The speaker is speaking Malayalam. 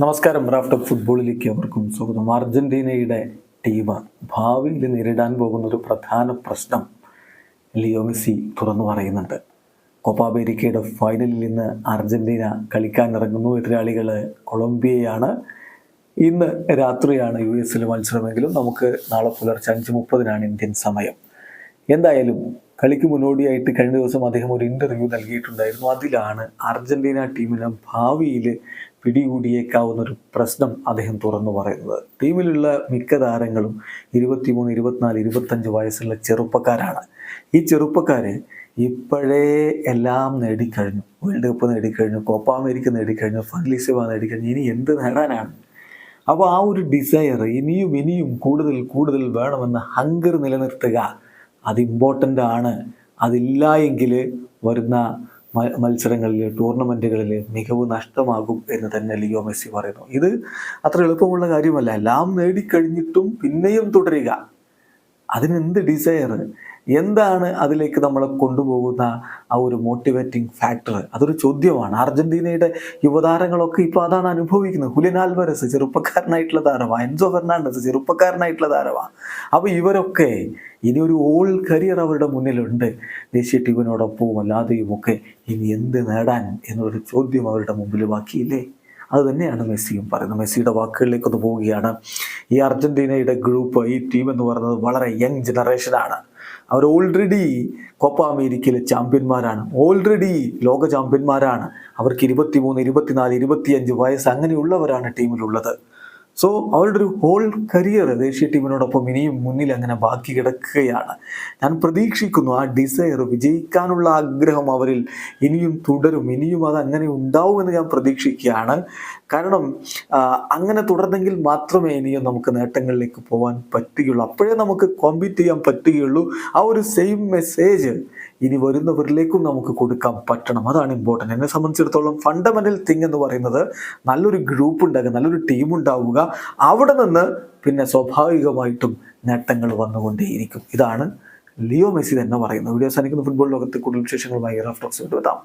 നമസ്കാരം. റാഫ്റ്റ് ഫുട്ബോളിലേക്ക് അവർക്കും സ്വാഗതം. അർജന്റീനയുടെ ടീം ഭാവിയിൽ നേരിടാൻ പോകുന്ന ഒരു പ്രധാന പ്രശ്നം ലിയോ മെസ്സി തുറന്നു പറയുന്നുണ്ട്. കോപ്പ അമേരിക്കയുടെ ഫൈനലിൽ ഇന്ന് അർജന്റീന കളിക്കാൻ ഇറങ്ങുന്നു എതിരാളികൾ കൊളംബിയയാണ്. ഇന്ന് രാത്രിയാണ് യു എസിലെ മത്സരമെങ്കിലും നമുക്ക് നാളെ പുലർച്ചെ അഞ്ച് മുപ്പതിനാണ് ഇന്ത്യൻ സമയം. എന്തായാലും കളിക്ക് മുന്നോടിയായിട്ട് കഴിഞ്ഞ ദിവസം അദ്ദേഹം ഒരു ഇന്റർവ്യൂ നൽകിയിട്ടുണ്ടായിരുന്നു. അതിലാണ് അർജന്റീന ടീമിന് ഭാവിയിൽ പിടികൂടിയേക്കാവുന്ന ഒരു പ്രശ്നം അദ്ദേഹം തുറന്നു പറയുന്നത്. ടീമിലുള്ള മിക്ക താരങ്ങളും ഇരുപത്തിമൂന്ന് ഇരുപത്തിനാല് ഇരുപത്തഞ്ച് വയസ്സുള്ള ചെറുപ്പക്കാരാണ്. ഈ ചെറുപ്പക്കാർ ഇപ്പോഴേ എല്ലാം നേടിക്കഴിഞ്ഞു. വേൾഡ് കപ്പ് നേടിക്കഴിഞ്ഞു കോപ്പ അമേരിക്ക നേടിക്കഴിഞ്ഞു ഫൺലിസേവ നേടിക്കഴിഞ്ഞു ഇനി എന്ത് നേടാനാണ്? അപ്പോൾ ആ ഒരു ഡിസയർ ഇനിയും ഇനിയും കൂടുതൽ കൂടുതൽ വേണമെന്ന ഹങ്കർ നിലനിർത്തുക അത് ഇമ്പോർട്ടന്റ് ആണ്. അതില്ല എങ്കിൽ വരുന്ന മത്സരങ്ങളിൽ ടൂർണമെന്റുകളിൽ മികവ് നഷ്ടമാകും എന്ന് തന്നെ ലിയോ മെസ്സി പറയുന്നു. ഇത് അത്ര എളുപ്പമുള്ള കാര്യമല്ല. എല്ലാം നേടിക്കഴിഞ്ഞിട്ടും പിന്നെയും തുടരുക. അതിനെന്ത് ഡിസയർ എന്താണ് അതിലേക്ക് നമ്മളെ കൊണ്ടുപോകുന്ന ആ ഒരു മോട്ടിവേറ്റിംഗ് ഫാക്ടർ അതൊരു ചോദ്യമാണ്. അർജന്റീനയുടെ യുവതാരങ്ങളൊക്കെ ഇപ്പോൾ അതാണ് അനുഭവിക്കുന്നത്. ഹുലിൻ ആൽവരസ് ചെറുപ്പക്കാരനായിട്ടുള്ള താരമാണ്. എൻസോ ഫെർണാണ്ടസ് ചെറുപ്പക്കാരനായിട്ടുള്ള താരമാണ്. അപ്പോൾ ഇവരൊക്കെ ഇനി ഒരു ഓൾ കരിയർ അവരുടെ മുന്നിലുണ്ട്. ദേശീയ ടീമിനോടൊപ്പവും അല്ലാതെയും ഒക്കെ ഇനി എന്ത് നേടാൻ എന്നൊരു ചോദ്യം അവരുടെ മുമ്പിൽ ബാക്കിയില്ലേ? അത് തന്നെയാണ് മെസ്സിയും പറയുന്നത്. മെസ്സിയുടെ വാക്കുകളിലേക്കൊന്ന് പോവുകയാണ്. ഈ അർജന്റീനയുടെ ഗ്രൂപ്പ് ഈ ടീം എന്ന് പറയുന്നത് വളരെ യങ് ജനറേഷനാണ് അവർ ഓൾറെഡി കോപ്പ അമേരിക്കയിലെ ചാമ്പ്യന്മാരാണ്. ഓൾറെഡി ലോക ചാമ്പ്യന്മാരാണ്. അവർക്ക് ഇരുപത്തിമൂന്ന് ഇരുപത്തിനാല് ഇരുപത്തിയഞ്ച് വയസ്സ് അങ്ങനെയുള്ളവരാണ് ടീമിലുള്ളത് സോ അവരുടെ ഒരു ഹോൾ കരിയർ ദേശീയ ടീമിനോടൊപ്പം ഇനിയും മുന്നിൽ അങ്ങനെ ബാക്കി കിടക്കുകയാണ്. ഞാൻ പ്രതീക്ഷിക്കുന്നു ആ ഡിസയർ വിജയിക്കാനുള്ള ആഗ്രഹം അവരിൽ ഇനിയും തുടരും ഇനിയും അത് അങ്ങനെ ഉണ്ടാവുമെന്ന് ഞാൻ പ്രതീക്ഷിക്കുകയാണ്. കാരണം അങ്ങനെ തുടർന്നെങ്കിൽ മാത്രമേ ഇനിയും നമുക്ക് നേട്ടങ്ങളിലേക്ക് പോകാൻ പറ്റുകയുള്ളൂ. അപ്പോഴേ നമുക്ക് കോമ്പീറ്റ് ചെയ്യാൻ പറ്റുകയുള്ളൂ. ആ ഒരു സെയിം മെസ്സേജ് ഇനി വരുന്നവരിലേക്കും നമുക്ക് കൊടുക്കാൻ പറ്റണം. അതാണ് ഇമ്പോർട്ടന്റ് എന്നെ സംബന്ധിച്ചിടത്തോളം ഫണ്ടമെന്റൽ തിങ് എന്ന് പറയുന്നത് നല്ലൊരു ഗ്രൂപ്പ് ഉണ്ടാകുക നല്ലൊരു ടീം ഉണ്ടാവുക അവിടെ നിന്ന് പിന്നെ സ്വാഭാവികമായിട്ടും നേട്ടങ്ങൾ വന്നുകൊണ്ടേയിരിക്കും. ഇതാണ് ലിയോ മെസ്സി തന്നെ പറയുന്നത്. വീഡിയോ സാധിക്കുന്ന ഫുട്ബോൾ ലോകത്തെ കൂടുതൽ വിശേഷങ്ങളുമായി റഫ്റ്റോക്സ് എത്താം.